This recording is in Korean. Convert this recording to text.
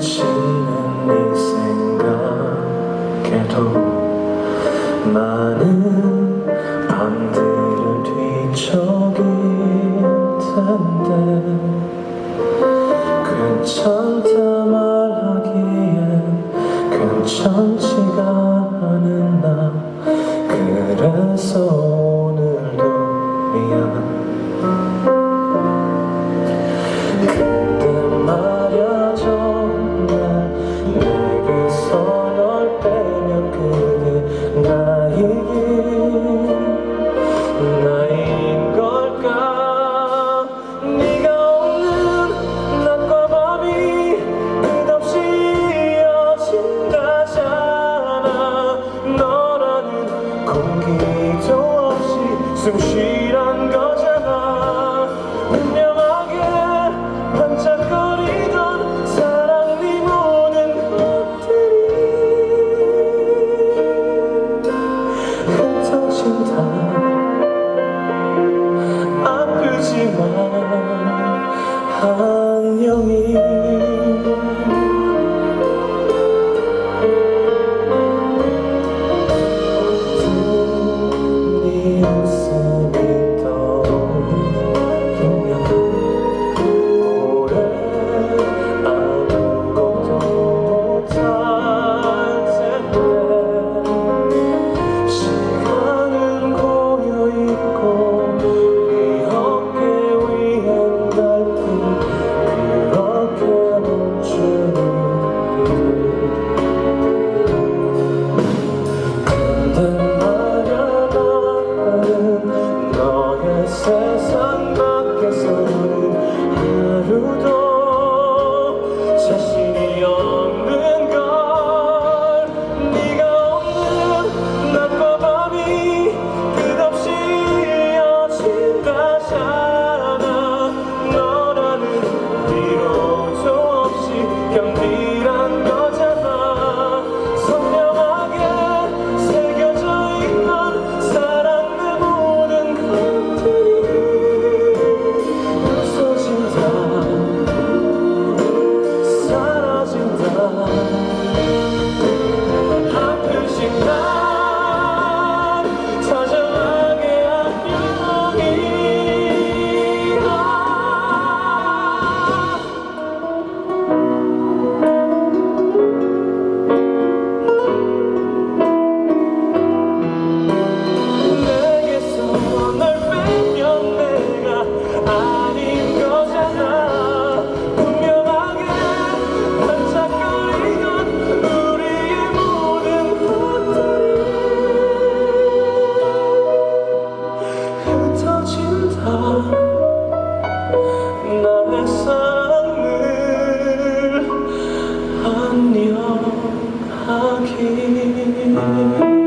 지난 네 생각에도 많은 밤들을 뒤척일 텐데 괜찮다 말하기엔 괜찮지가 않은 나 그래서 숨쉬란 거잖아. 분명하게 반짝거리던 사랑 네 모든 것들이 흩어진다. 아프지만 아 Mm-hmm.